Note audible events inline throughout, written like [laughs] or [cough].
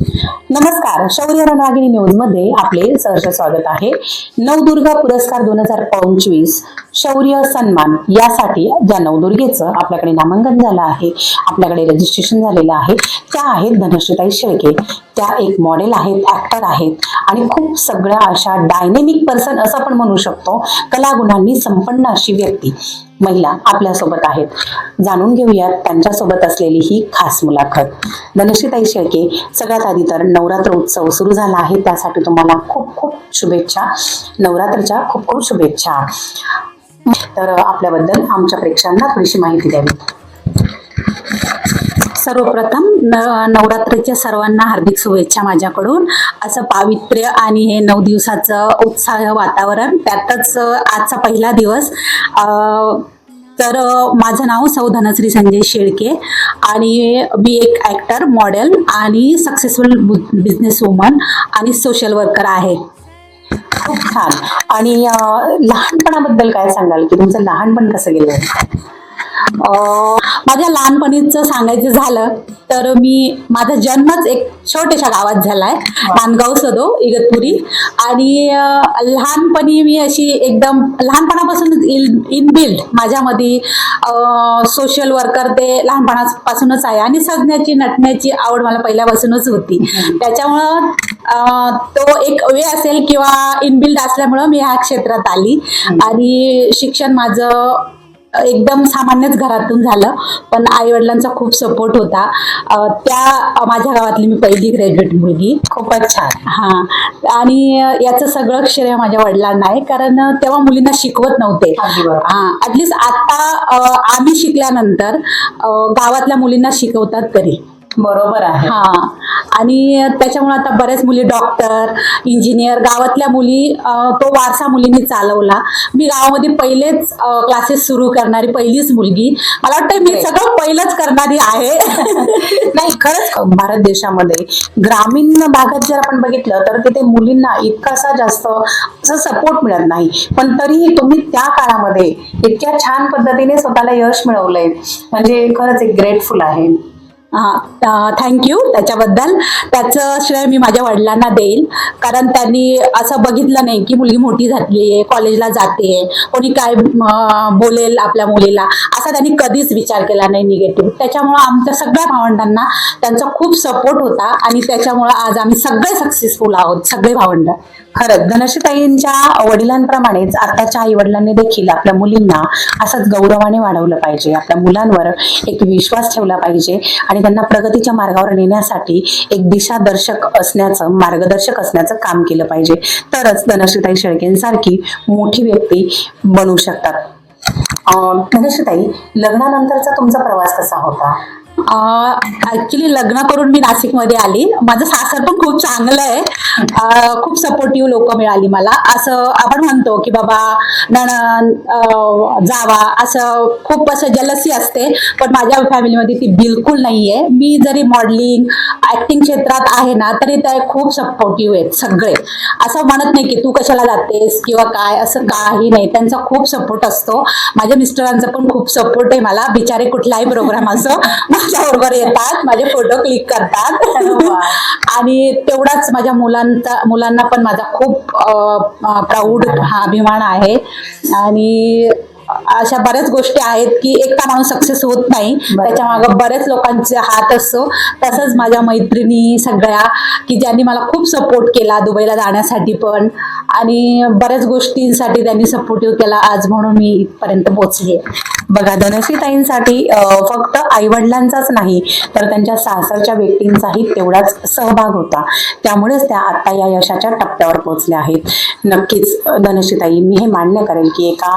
नमस्कार शौर्य रणरागिणी न्यूजमध्ये आपले सहर्ष स्वागत आहे. नवदुर्गा पुरस्कार दोन हजार पंचवीस शौर्य सन्मान यासाठी ज्या नवदुर्गेचं आपल्याकडे नामांकन झालं आहे आपल्याकडे रजिस्ट्रेशन झालेलं आहे त्या आहेत धनश्रीताई शेळके. त्या एक मॉडेल आहेत ऍक्टर आहेत आणि खूप सगळ्या अशा डायनेमिक पर्सन असं आपण म्हणू शकतो. कलागुणांनी संपन्न अशी व्यक्ती. महिला आपल्यासोबत आहेत. जाणून घेऊयात त्यांच्यासोबत असलेली ही खास मुलाखत. धनश्रीताई शेळके सगळ्यात आधी तर नवरात्र उत्सव सुरू झाला आहे त्यासाठी तुम्हाला खूप खूप शुभेच्छा. नवरात्रच्या खूप खूप शुभेच्छा. तर आपल्याबद्दल आमच्या प्रेक्षकांना थोडीशी माहिती द्यावी. सर्वप्रथम न- नवरात्रीच्या सर्वांना हार्दिक शुभेच्छा माझ्याकडून. असं पावित्र्य आणि हे नऊ दिवसाचं उत्साह वातावरण त्यातच आजचा पहिला दिवस. तर माझं नाव सौ धनश्री संजय शेळके आणि मी एक ॲक्टर मॉडेल आणि सक्सेसफुल बिझनेस वुमन आणि सोशल वर्कर आहे. खूप छान. आणि लहानपणाबद्दल काय सांगाल की तुमचं लहानपण कसं गेलं? माझ्या लहानपणीचं सांगायचं झालं तर मी माझा जन्मच एक छोट्याशा गावात झालाय. नांदगाव सदो इगतपुरी. आणि लहानपणी मी अशी एकदम लहानपणापासून इनबिल्ड माझ्यामध्ये सोशल वर्कर ते लहानपणापासूनच आहे. आणि सजण्याची नटण्याची आवड मला पहिल्यापासूनच होती. त्याच्यामुळं तो एक वे असेल किंवा इनबिल्ड असल्यामुळं मी ह्या क्षेत्रात आली. आणि शिक्षण माझं एकदम सामान्यच घरातून झालं पण आई वडिलांचा खूप सपोर्ट होता. त्या माझ्या गावातली मी पहिली ग्रॅज्युएट मुलगी. खूपच छान. हा. आणि याचं सगळं श्रेय माझ्या वडिलांना आहे कारण तेव्हा मुलींना शिकवत नव्हते. हा ऍटलिस्ट आता आम्ही शिकल्यानंतर गावातल्या मुलींना शिकवतात तरी. बरोबर आहे. हा. आणि त्याच्यामुळे आता बऱ्याच मुली डॉक्टर इंजिनियर गावातल्या मुली तो वारसा मुलींनी चालवला. मी गावामध्ये पहिलेच क्लासेस सुरू करणारी पहिलीच मुलगी. मला वाटतं मी. सगळं पहिलंच करणारी आहे. [laughs] नाही खरंच भारत देशामध्ये ग्रामीण भागात जर आपण बघितलं तर तिथे मुलींना इतकासा जास्त असं सपोर्ट मिळत नाही. पण तरीही तुम्ही त्या काळामध्ये इतक्या छान पद्धतीने स्वतःला यश मिळवलंय. म्हणजे खरंच एक ग्रेटफुल आहे. थँक्यू त्याच्याबद्दल त्याचं श्रेय मी माझ्या वडिलांना देईल. कारण त्यांनी असं बघितलं नाही की मुलगी मोठी झाली आहे कॉलेजला जाते कोणी काय बोलेल आपल्या मुलीला? असा त्यांनी कधीच विचार केला नाही निगेटिव्ह त्याच्यामुळं आमच्या सगळ्या भावंडांना त्यांचा खूप सपोर्ट होता आणि त्याच्यामुळं आज आम्ही सगळे सक्सेसफुल आहोत सगळे भावंड. खरंच धनश्रीताईंच्या वडिलांप्रमाणेच आताच्या आई वडिलांनी देखील आपल्या मुलींना असंच गौरवाने वाढवलं पाहिजे. आपल्या मुलांवर एक विश्वास ठेवला पाहिजे आणि त्यांना प्रगतीच्या मार्गावर नेण्यासाठी एक दिशादर्शक असण्याचं मार्गदर्शक असण्याचं काम केलं पाहिजे. तरच धनश्रीताई शेळकेंसारखी मोठी व्यक्ती बनू शकतात. अं, धनश्रीताई लग्नानंतरचा तुमचा प्रवास कसा होता? ऍक्च्युली लग्न करून मी नाशिकमध्ये आली. माझं सासर पण खूप चांगलं आहे. खूप सपोर्टिव्ह लोक मिळाली मला. असं आपण म्हणतो की बाबा नणन जावा असं खूप असं जलसी असते. पण माझ्या फॅमिलीमध्ये ती बिलकुल नाहीये. मी जरी मॉडेलिंग ऍक्टिंग क्षेत्रात आहे ना तरी ते खूप सपोर्टिव्ह आहेत सगळे. असं म्हणत नाही की तू कशाला जातेस किंवा काय असं काही नाही. त्यांचा खूप सपोर्ट असतो. माझ्या मिस्टरांचा पण खूप सपोर्ट आहे मला. बिचारे कुठलाही प्रोग्राम असो माझ्या बरोबर येतात माझे फोटो क्लिक करतात. आणि तेवढाच माझ्या मुलांचा मुलांना पण माझा खूप प्राऊड हा अभिमान आहे. आणि अशा बऱ्याच गोष्टी आहेत की एकटा माणूस सक्सेस होत नाही. त्याच्या मागं बरेच लोकांचे हात असतो तसंच माझ्या मैत्रिणी सगळ्या की ज्यांनी मला खूप सपोर्ट केला दुबईला जाण्यासाठी पण. आणि बऱ्याच गोष्टींसाठी त्यांनी सपोर्टिव्ह केला. आज म्हणून मी इथपर्यंत पोचले बघा धनश्रीताईंसाठी फक्त आई वडिलांचाच नाही तर त्यांच्या सासरच्या व्यक्तींचाही तेवढाच सहभाग होता. त्यामुळेच त्या आता या यशाच्या टप्प्यावर पोहोचल्या आहेत. नक्कीच धनश्रीताई मी हे मान्य करेल की एका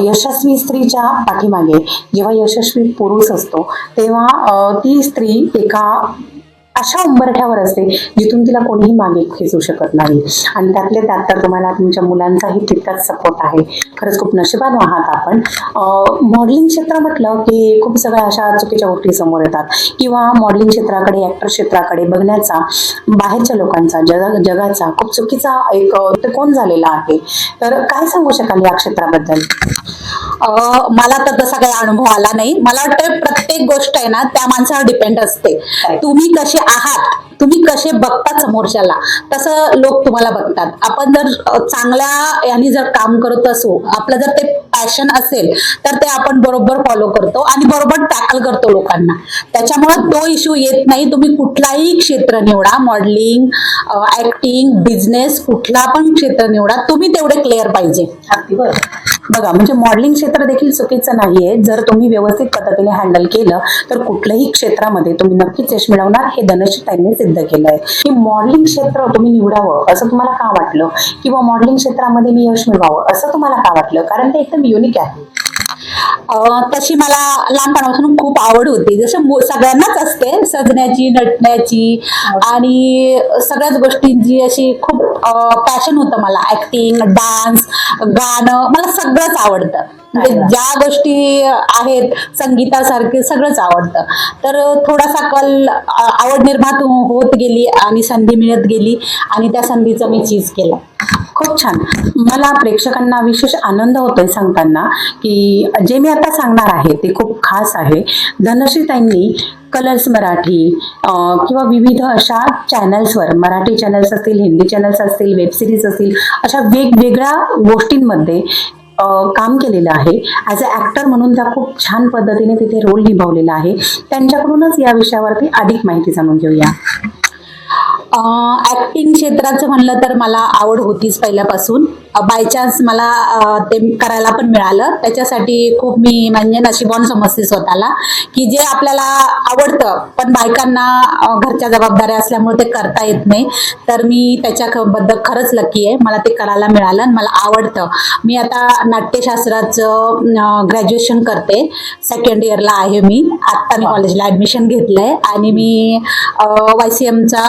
यशस्वी स्त्रीच्या पाठीमागे जेव्हा यशस्वी पुरुष असतो तेव्हा ती स्त्री एका अशा उंबरठ्यावर असते जिथून तिला कोणीही मागे खेचू शकत नाही. आणि त्यातले त्यात तर तुम्हाला तुमच्या मुलांचाही तितकाच सपोर्ट आहे. खरंच खूप नशिबान आहात आपण. मॉडेलिंग क्षेत्र म्हटलं की खूप सगळ्या अशा चुकीच्या गोष्टी समोर येतात. किंवा मॉडेलिंग क्षेत्राकडे ऍक्टर क्षेत्राकडे बघण्याचा बाहेरच्या लोकांचा जग जगाचा खूप चुकीचा एक कोण झालेला आहे. तर काय सांगू शकाल या क्षेत्राबद्दल? मला तर तसा काही अनुभव आला नाही मला वाटतं प्रत्येक गोष्ट आहे ना त्या माणसावर डिपेंड असते. तुम्ही कसे आहात तुम्ही कसे बघता समोरच्याला? तसं लोक तुम्हाला बघतात. आपण जर चांगल्या यांनी जर काम करत असू आपलं जर ते पॅशन असेल तर ते आपण बरोबर फॉलो करतो आणि बरोबर टॅकल करतो लोकांना. त्याच्यामुळे तो इश्यू येत नाही. तुम्ही कुठलाही क्षेत्र निवडा. मॉडेलिंग ऍक्टिंग बिझनेस कुठला पण क्षेत्र निवडा. तुम्ही तेवढे क्लिअर पाहिजे. बघा म्हणजे मॉडेलिंग क्षेत्र देखील चुकीचं नाहीये. जर तुम्ही व्यवस्थित पद्धतीने हँडल केलं तर कुठल्याही क्षेत्रामध्ये तुम्ही नक्कीच यश मिळवणार. हे धनश्री त्यांनी सिद्ध केलंय. की मॉडेलिंग क्षेत्र तुम्ही निवडावं असं तुम्हाला का वाटलं? किंवा मॉडेलिंग क्षेत्रामध्ये मी यश मिळवावं असं तुम्हाला का वाटलं? कारण ते एकदम युनिक आहे. तशी मला लहानपणापासून खूप आवड होती. जसं सगळ्यांनाच असते. सजण्याची नटण्याची आणि सगळ्याच गोष्टींची अशी खूप पॅशन होतं मला. ऍक्टिंग डान्स गाणं मला सगळंच आवडतं. म्हणजे. ज्या गोष्टी आहेत संगीतासारखे सगळंच आवडतं. तर थोडासा कल आवड निर्माण होत गेली आणि संधी मिळत गेली आणि त्या संधीचं मी चीज केलं. खूप छान. मला प्रेक्षकांना विशेष आनंद होतोय सांगताना की जे मी आता सांगणार आहे ते खूप खास आहे. धनश्रीताईंनी कलर्स मराठी किंवा विविध अशा चॅनल्सवर मराठी चॅनल्स असतील हिंदी चॅनल्स असतील वेब सिरीज असतील अशा वेगवेगळ्या गोष्टींमध्ये काम केलेलं आहे. ॲज अ ॲक्टर म्हणून त्या खूप छान पद्धतीने तिथे रोल निभावलेला आहे. त्यांच्याकडूनच या विषयावरती अधिक माहिती जाणून घेऊया. ऍक्टिंग क्षेत्राचं म्हणलं तर मला आवड होतीच पहिल्यापासून. बाय चान्स मला ते करायला पण मिळालं. त्याच्यासाठी खूप मी म्हणजे नशिबवान समजते स्वतःला की जे आपल्याला आवडतं पण बायकांना घरच्या जबाबदाऱ्या असल्यामुळे ते करता येत नाही. तर मी त्याच्याबद्दल खरंच लकी आहे. मला ते करायला मिळालं आणि मला आवडतं. मी आता नाट्यशास्त्राचं ग्रॅज्युएशन करते. सेकंड इयरला आहे मी. आत्ता मी कॉलेजला ॲडमिशन घेतलंय. आणि मी वाय सी एमचा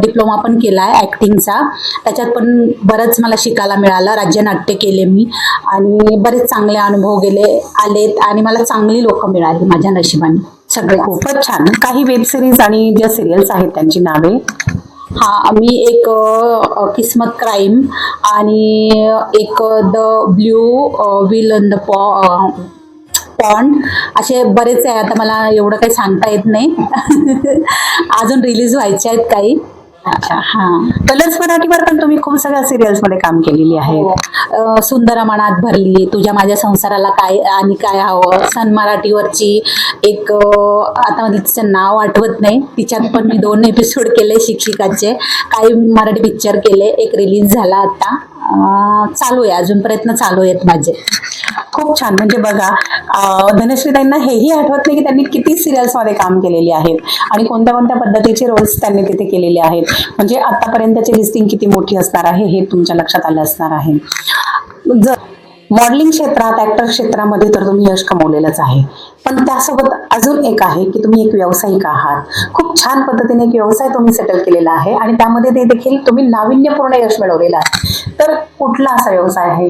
डिप्लोमा पण केला आहे ॲक्टिंगचा त्याच्यात पण बरंच मला शिकायला मिळालं. राज्यनाट्य केले मी आणि बरेच चांगले अनुभव गेले आलेत आणि मला चांगली लोक मिळाली माझ्या नशिबाने. सगळे खूपच छान. काही वेब सिरीज आणि ज्या सिरियल्स आहेत त्यांची नावे? हा मी एक किस्मत क्राईम आणि एक the blue will the po pond असे बरेच आहे. आता मला एवढं काही सांगता येत नाही. [laughs] अजून रिलीज व्हायचे आहेत काही. कलर्स मराठीवर पण तुम्ही खूप सगळ्या सिरियल्समध्ये काम केलेली आहे अ, सुंदर मनात भरली तुझ्या माझ्या संसाराला काय आणि काय हवं? सन मराठीवरची एक आता मला तिचं नाव आठवत नाही. तिच्यात पण मी दोन एपिसोड केले शिक्षिकाचे. काही मराठी पिक्चर केले एक रिलीज झाला आता. चालू आहे अजून प्रयत्न चालू आहेत माझे. खूप छान. म्हणजे बघा धनश्री धनश्रीताईंना हेही आठवत नाही की त्यांनी किती सिरियल्समध्ये काम केलेली आहेत आणि कोणत्या कोणत्या पद्धतीचे रोल्स त्यांनी तिथे केलेले आहेत. म्हणजे आतापर्यंतची लिस्टिंग किती मोठी असणार आहे हे तुमच्या लक्षात आलं असणार आहे. जर मॉडेलिंग क्षेत्रात ऍक्टर क्षेत्रामध्ये तर तुम्ही यश कमवलेलंच आहे. पण त्यासोबत अजून एक आहे की तुम्ही एक व्यावसायिक आहात. खूप छान पद्धतीने एक व्यवसाय तुम्ही सेटल केलेला आहे आणि त्यामध्ये ते देखील तुम्ही नाविन्यपूर्ण यश मिळवलेलं आहे. तर कुठला असा व्यवसाय आहे?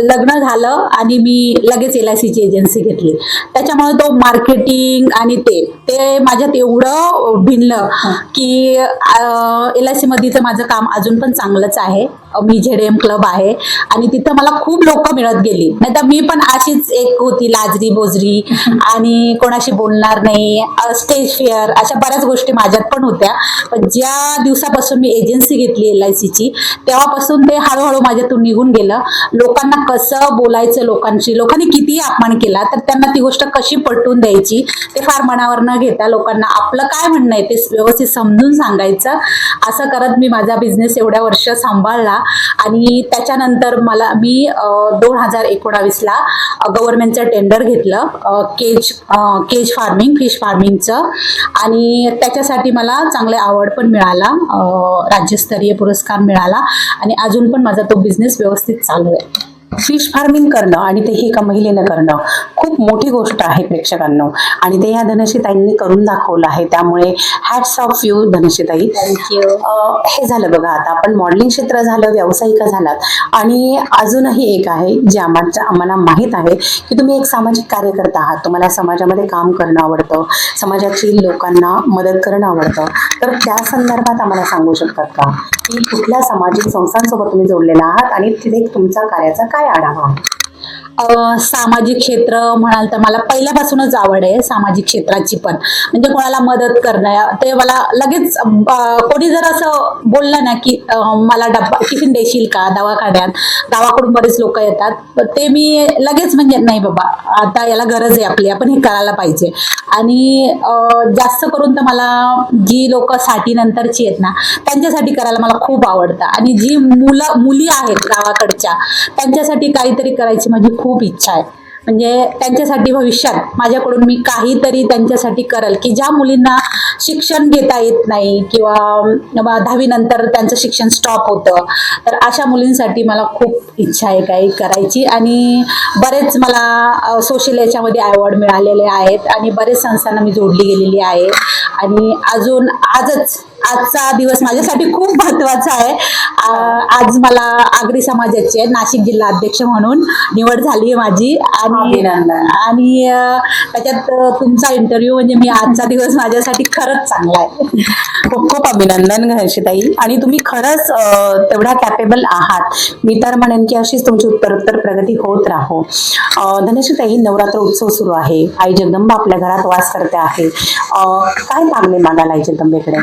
लग्न झालं आणि मी लगेच एल आय सीची एजन्सी घेतली. त्याच्यामुळे तो मार्केटिंग आणि ते ते माझ्यात एवढं भिनलं की एल आय सीमध्येचं माझं काम अजून पण चांगलंच आहे. मी झेड एम क्लब आहे आणि तिथं मला खूप लोक मिळत गेली. नाही तर मी पण अशीच एक होती लाजरी बोजरी आणि कोणाशी बोलणार नाही स्टेज फेअर अशा बऱ्याच गोष्टी माझ्यात पण होत्या. पण ज्या दिवसापासून मी एजन्सी घेतली एल आय सीची तेव्हापासून ते हळूहळू माझ्यातून निघून गेलं. लोकांना कसं बोलायचं लोकांशी? लोकांनी कितीही अपमान केला तर त्यांना ती गोष्ट कशी पटवून द्यायची? ते फार मनावर न घेता लोकांना आपलं काय म्हणणं आहे ते व्यवस्थित समजून सांगायचं. असं करत मी माझा बिझनेस एवढ्या वर्ष सांभाळला आणि त्याच्यानंतर मला मी दोन हजार एकोणावीसला गव्हर्नमेंटचं टेंडर घेतलं केज केज फार्मिंग फिश फार्मिंगचं आणि त्याच्यासाठी मला चांगले आवड पण मिळाला राज्यस्तरीय पुरस्कार मिळाला आणि अजून पण माझा तो बिझनेस व्यवस्थित चालू आहे फिश फार्मिंग करणं आणि तेही एका महिलेनं करणं खूप मोठी गोष्ट आहे प्रेक्षकांनो. आणि ते ह्या धनश्रीताईंनी करून दाखवलं आहे. त्यामुळे हॅट्स ऑफ यू अं, हे झालं बघा आता. आपण मॉडेलिंग क्षेत्र झालं व्यावसायिका झालात. आणि अजूनही एक आहे जे आम्हाला आम्हाला माहीत आहे की तुम्ही एक सामाजिक कार्यकर्ता आहात. तुम्हाला समाजामध्ये काम करणं आवडतं. समाजाची लोकांना मदत करणं आवडतं. तर त्या संदर्भात आम्हाला सांगू शकतात का? की कुठल्या सामाजिक संस्थांसोबत तुम्ही जोडलेला आहात आणि तिथे तुमचा कार्याचा काय आढावा आहे अ, सामाजिक क्षेत्र म्हणाल तर मला पहिल्यापासूनच आवड आहे सामाजिक क्षेत्राची पण. म्हणजे कोणाला मदत करणं ते मला लगेच कोणी जर असं बोललं ना की मला डब्बा टिफिन देशील का दवाखान्यात? गावाकडून बरेच लोक येतात. ते मी लगेच म्हणजे नाही बाबा आता याला गरज आहे आपली आपण हे करायला पाहिजे. आणि जास्त करून तर मला जी लोक साठी नंतरची आहेत ना त्यांच्यासाठी करायला मला खूप आवडतं. आणि जी मुलं मुली आहेत गावाकडच्या त्यांच्यासाठी काहीतरी करायची माझी खूप इच्छा आहे. म्हणजे त्यांच्यासाठी भविष्यात माझ्याकडून मी काहीतरी त्यांच्यासाठी करल. की ज्या मुलींना शिक्षण घेता येत नाही किंवा दहावीनंतर त्यांचं शिक्षण स्टॉप होतं तर अशा मुलींसाठी मला खूप इच्छा आहे काही करायची. आणि बरेच मला सोशल याच्यामध्ये अवॉर्ड मिळालेले आहेत आणि बरेच संस्थांना मी जोडली गेलेली आहे. आणि अजून आजच आजचा दिवस माझ्यासाठी खूप महत्त्वाचा आहे. आज मला आगरी समाजाचे नाशिक जिल्हा अध्यक्ष म्हणून निवड झाली आहे माझी. आणि अभिनंदन. आणि त्याच्यात तुमचा इंटरव्ह्यू म्हणजे मी आजचा दिवस माझ्यासाठी खरंच चांगला आहे. खूप खूप अभिनंदन घनश्रीताई आणि तुम्ही खरंच अं, तेवढ्या कॅपेबल आहात. मी तर म्हणेन की अशीच तुमची उत्तरोत्तर प्रगती होत राहो. अं, धनश्रीताई नवरात्र उत्सव सुरू आहे. आई जगदंबा आपल्या घरात वास करते आहे. काय मागणे मागायला आई जगदंबेकडे?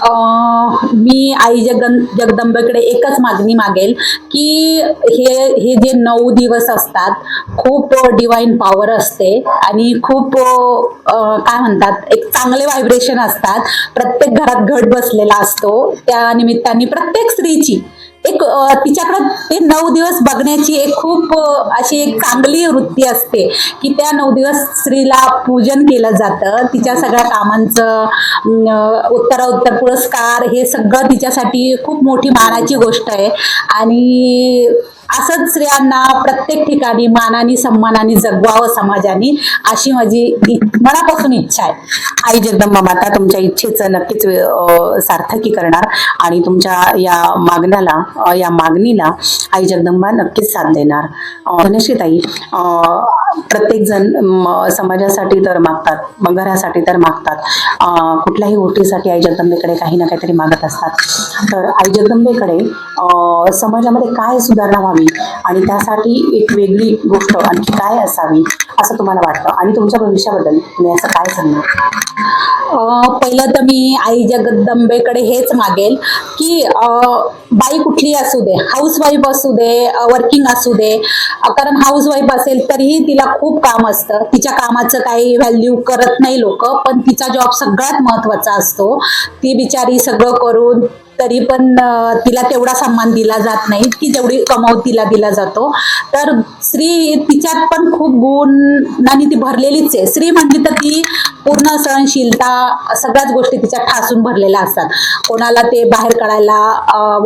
मी आई जगन जगदंबेकडे एकच मागणी मागेल की हे हे जे नऊ दिवस असतात खूप डिवाईन पॉवर असते आणि खूप काय म्हणतात एक चांगले व्हायब्रेशन असतात. प्रत्येक घरात घट बसलेला असतो. त्या निमित्ताने प्रत्येक स्त्रीची एक तिच्याकडं तिच्याकडे ते नऊ दिवस बघण्याची एक खूप अशी एक चांगली वृत्ती असते की त्या नऊ दिवस स्त्रीला पूजन केलं जातं. तिच्या सगळ्या कामांचं अं, उत्तरोत्तर पुरस्कार हे सगळं तिच्यासाठी खूप मोठी मानाची गोष्ट आहे. आणि असंच स्त्रियांना प्रत्येक ठिकाणी मानाने सन्मानाने जगवावं समाजाने अशी माझी मनापासून इच्छा आहे. आई जगदंबा माता तुमच्या इच्छेचं नक्कीच अं, सार्थकी करणार आणि तुमच्या या मागण्याला या मागणीला आई जगदंबा नक्कीच साथ देणार. अं, धनश्रीताई अं, प्रत्येक जण समाजासाठी तर मागतात मग घरासाठी तर मागतात. कुठल्याही गोष्टीसाठी आई जगदंबेकडे काही ना काहीतरी मागत असतात. तर आई जगदंबेकडे समाजामध्ये काय सुधारणा व्हावी आणि त्यासाठी एक वेगळी गोष्ट आणखी काय असावी असं तुम्हाला वाटतं? आणि तुमच्या भविष्याबद्दल तुम्ही असं काय सांगणार? पहिलं तर मी आई जगदंबेकडे हेच मागेल की बाई कुठली असू दे हाऊसवाईफ असू दे वर्किंग असू दे कारण कारण हाऊसवाईफ असेल तरीही तिला खूप काम असतं. तिच्या कामाचं काही व्हॅल्यू करत नाही लोक पण तिचा जॉब सगळ्यात महत्त्वाचा असतो. ती बिचारी सगळं करून तरी पण तिला तेवढा सन्मान दिला जात नाही. की जेवढी कमवतीला दिला जातो. तर स्त्री तिच्यात पण खूप गुणांनी ती भरलेलीच आहे. स्त्री म्हणजे तर ती पूर्ण सहनशीलता सगळ्याच गोष्टी तिच्यात ठासून भरलेल्या असतात. कोणाला ते बाहेर काढायला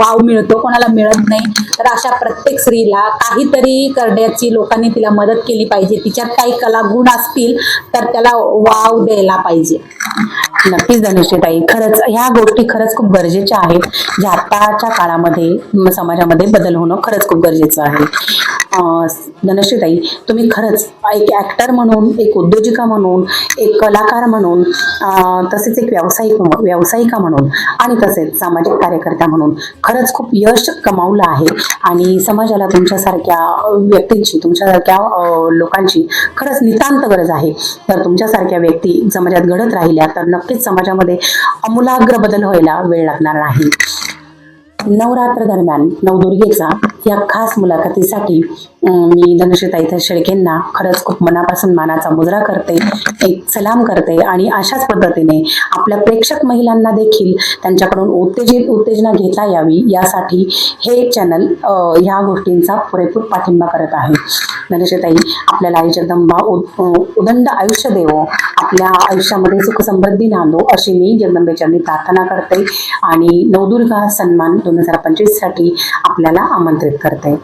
वाव मिळतो कोणाला मिळत नाही. तर अशा प्रत्येक स्त्रीला काहीतरी करण्याची लोकांनी तिला मदत केली पाहिजे. तिच्यात काही कला गुण असतील तर त्याला वाव द्यायला पाहिजे. नक्कीच धनुष्यताई खरंच ह्या गोष्टी खरंच खूप गरजेच्या आहेत. ज्या आताच्या काळामध्ये समाजामध्ये बदल होणं खरंच खूप गरजेचं आहे. धनश्रीताई तुम्ही खरंच एक ॲक्टर म्हणून एक उद्योजिका म्हणून एक कलाकार म्हणून तसेच एक व्यावसायिक व्यावसायिका म्हणून आणि तसेच सामाजिक कार्यकर्त्या म्हणून खरंच खूप यश कमावलं आहे. आणि समाजाला तुमच्यासारख्या व्यक्तींची तुमच्यासारख्या लोकांची खरंच नितांत गरज आहे. तर तुमच्यासारख्या व्यक्ती समाजात घडत राहिल्या तर नक्कीच समाजामध्ये अमूलाग्र बदल व्हायला वेळ लागणार नाही. नवरात्र दरम्यान नवदुर्गेचा या खास मुलाखतीसाठी मी धनुष्यताई शेळकेंना खरंच खूप मनापासून मानाचा मुजरा करते एक सलाम करते आणि अशाच पद्धतीने आपल्या प्रेक्षक महिलांना देखील त्यांच्याकडून उत्तेजित उत्तेजना घेता यावी यासाठी हे चॅनल ह्या गोष्टींचा पुरेपूर पाठिंबा करत आहे. धनुष्यताई आपल्याला आई जगदंबा उदंड आयुष्य देवो आपल्या आयुष्यामध्ये सुख समृद्धी नांदो अशी मी जगदंबेच्या प्रार्थना करते आणि नवदुर्गा सन्मान दोन हजार पंचवीससाठी आपल्याला आमंत्रित करते.